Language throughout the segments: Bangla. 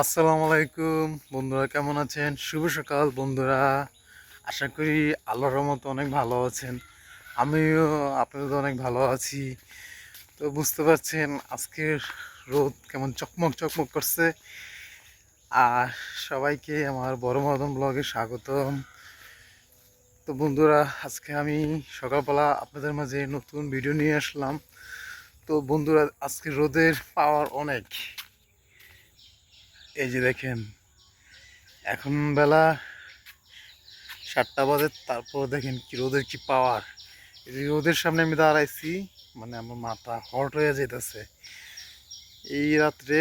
আসসালামু আলাইকুম। বন্ধুরা কেমন আছেন? শুভ সকাল, বন্ধুরা। আশা করি আল্লাহর রহমতে অনেক ভালো আছেন। আমিও আপনাদের অনেক ভালো আছি। তো বুঝতে পারছেন, আজকের রোদ কেমন চকমক চকমক করছে। আর সবাইকে আমার বড় মদন ব্লগে স্বাগতম। তো বন্ধুরা, আজকে আমি সকালবেলা আপনাদের মাঝে নতুন ভিডিও নিয়ে আসলাম। তো বন্ধুরা, আজকে রোদের পাওয়ার অনেক। এই যে দেখেন, এখন বেলা সাতটা বাজে, তারপর দেখেন কি রোদের কি পাওয়ার এই যে রোদের সামনে আমি দাঁড়াইছি মানে আমার মাথা হট হয়ে যেতেছে এই রাত্রে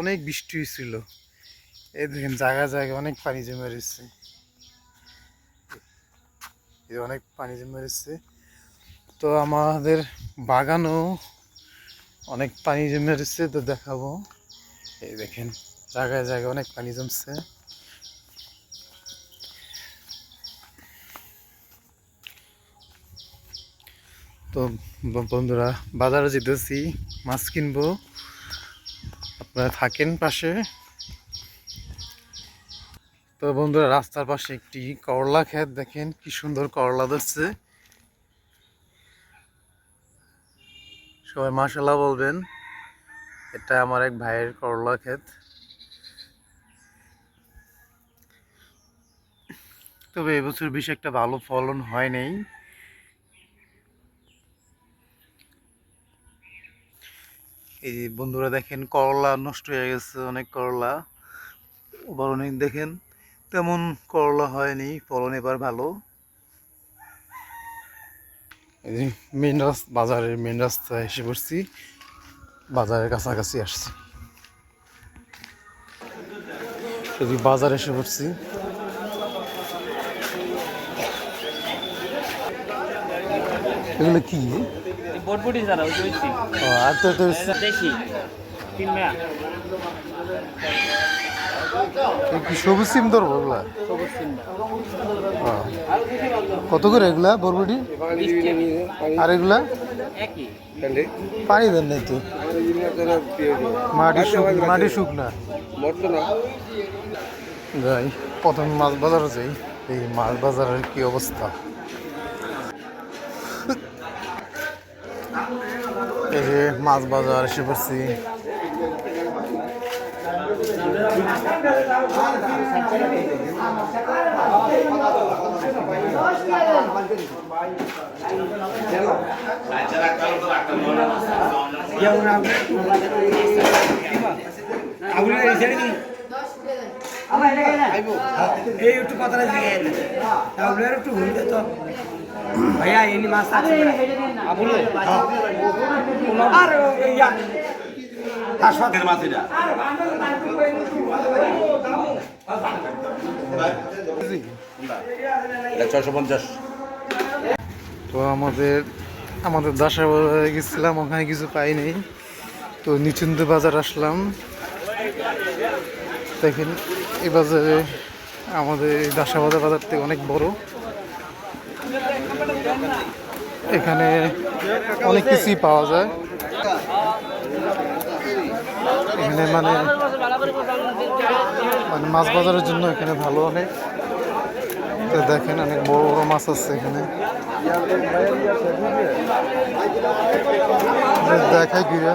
অনেক বৃষ্টি হয়েছিল এই দেখেন জায়গায় জায়গায় অনেক পানি জমে রয়েছে অনেক পানি জমে রয়েছে তো আমাদের বাগানও অনেক পানি জমে রয়েছে তো দেখাবো। এই দেখেন জায়গায় জায়গায় অনেক পানি জমছে। তো বন্ধুরা, বাজারে যেতেছি, মাছ কিনবো। আপনারা থাকেন পাশে। তো বন্ধুরা, রাস্তার পাশে একটি করলা ক্ষেত, দেখেন কি সুন্দর করলা ধরছে। সবাই মাসাল্লাহ বলবেন, এটা আমার এক ভাইয়ের করলা ক্ষেত। তবে এবছর বেশি একটা ভালো ফলন হয় নাই। এই যে বন্ধুরা দেখেন, করলা নষ্ট হয়ে গেছে, অনেক করলা। আবার অনেক দেখেন, তেমন করলা হয়নি, ফলন এবার ভালো। মেন রাস্তা বাজারের মেন রাস্তায় এসে পড়ছি, বাজারের কাছাকাছি আসছি। বাজারে এসে পড়ছি। এগুলো কি? বটবটি ছাড়া ওই যে ও, আর তো তো দেখি কিনবা এই কি সবুজ সিম ধরবো। কত করে এগুলা বরবটি? আর এগুলা? একই। পানি দেন নাই তো। মাটি শুক মাটি শুক না। যাই প্রথমে মাছ বাজারে যাই। এই মাছ বাজারের কি অবস্থা? এই যে মাছ বাজার এসে পড়ছি। এই একটু কথা লাগে তাহলে একটু ঘুরতে তো ভাইয়া মাছ আছে। আর ইয়া। পঞ্চাশ। তো আমাদের আমাদের দাসা বাজারে গেছিলাম ওখানে কিছু পাই নাই। তো নিচুন্দ বাজার আসলাম। দেখেন এই বাজারে আমাদের দাসাবাজার বাজার থেকে অনেক বড়। এখানে অনেক কিছুই পাওয়া যায়। এখানে মানে মানে মাছ বাজারের জন্য এখানে ভালো অনেক। দেখেন অনেক বড় বড় মাছ আছে এখানে। দেখায় ঘুরে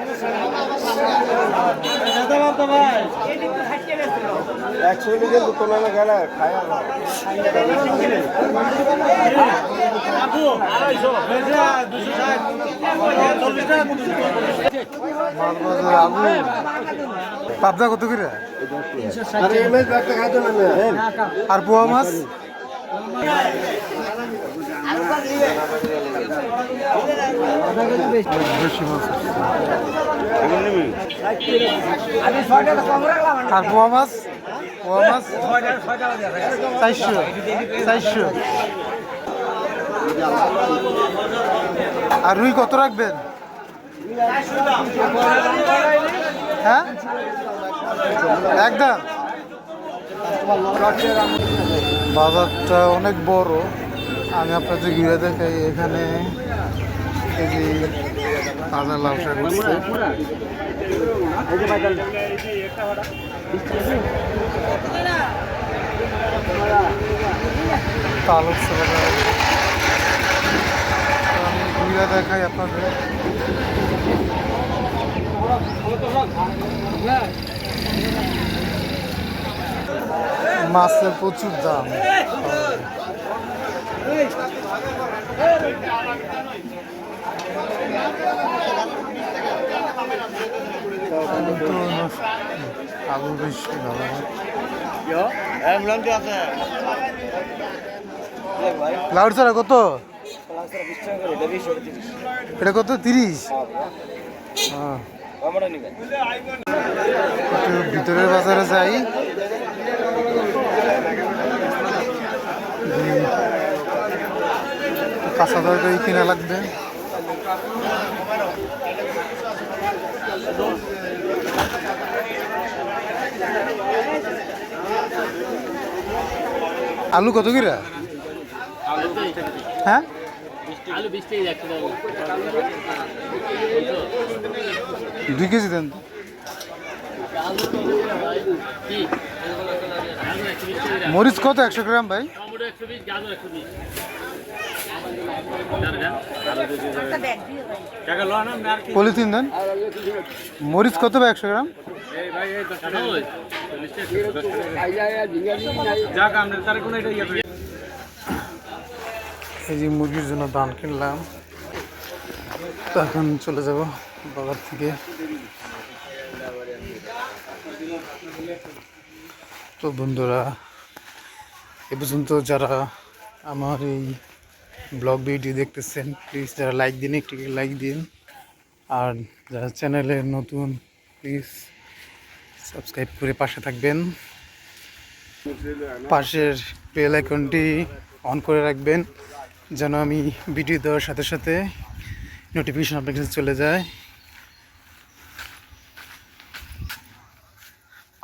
একশো লিটার তোলা না গেলে খায় পাবদা কত কইরা আর পোয়া মাছ? আর মাছ মাছ আর রুই কত রাখবেন? হ্যাঁ? একদম বাজারটা অনেক বড়। আমি আপনাদের ঘুরে দেখাই এখানে। এই তাজা লাউ শাক আমি ঘুরে দেখাই আপনাদের। মাছের প্রচুর দাম। আলু লাউড ছাড়া কত এটা কত তিরিশ ভিতরের বাজারে যাই যে হাজার তরকারি কিনা লাগবে। আলু কত কিরা? হ্যাঁ? দুই কেজি দেন মরিচ কত? একশো গ্রাম ভাই টমেটো একশো বিশ গাজর একশো বিশ পলিথিন দেন। মরিচ কত ভাই একশো গ্রাম? এই যে মুরগির জন্য দান কিনলাম। এখন চলে যাব বাজার থেকে। তো বন্ধুরা, এ পর্যন্ত যারা আমার এই ব্লগ ভিডিও দেখতেছেন প্লিজ যারা লাইক দিন, একটু লাইক দিন। আর যারা চ্যানেলে নতুন প্লিজ সাবস্ক্রাইব করে পাশে থাকবেন। পাশের বেল আইকনটি অন করে রাখবেন, যেন আমি ভিডিও দেওয়ার সাথে সাথে নোটিফিকেশন আপনার কাছে চলে যায়।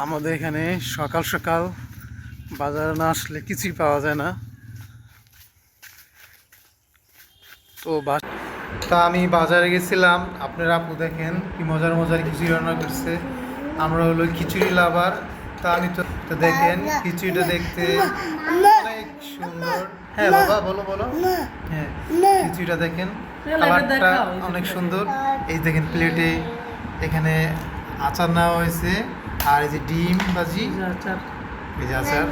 আমাদের এখানে সকাল সকাল বাজারে না আসলে কিছুই পাওয়া যায় না। তো বাস তা আমি বাজারে গেছিলাম। আপনারা আপু দেখেন কি মজার মজার খিচুড়ি রান্না করছে। আমরা হলো খিচুড়ি লাভার। তা আমি তো তো দেখেন খিচুড়িটা দেখতে অনেক সুন্দর। হ্যাঁ বাবা বলো বলো। হ্যাঁ খিচুড়িটা দেখেন কালারটা অনেক সুন্দর। এই দেখেন প্লেটে এখানে আচার নেওয়া হয়েছে। আর এই যে ডিম ভাজি। এই যে আচার।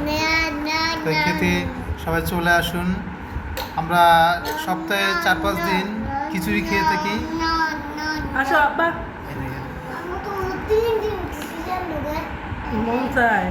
খেতে সবাই চলে আসুন। আমরা সপ্তাহে চার পাঁচ দিন খিচুড়ি খেয়ে থাকি। আসো আব্বা। মন চায়।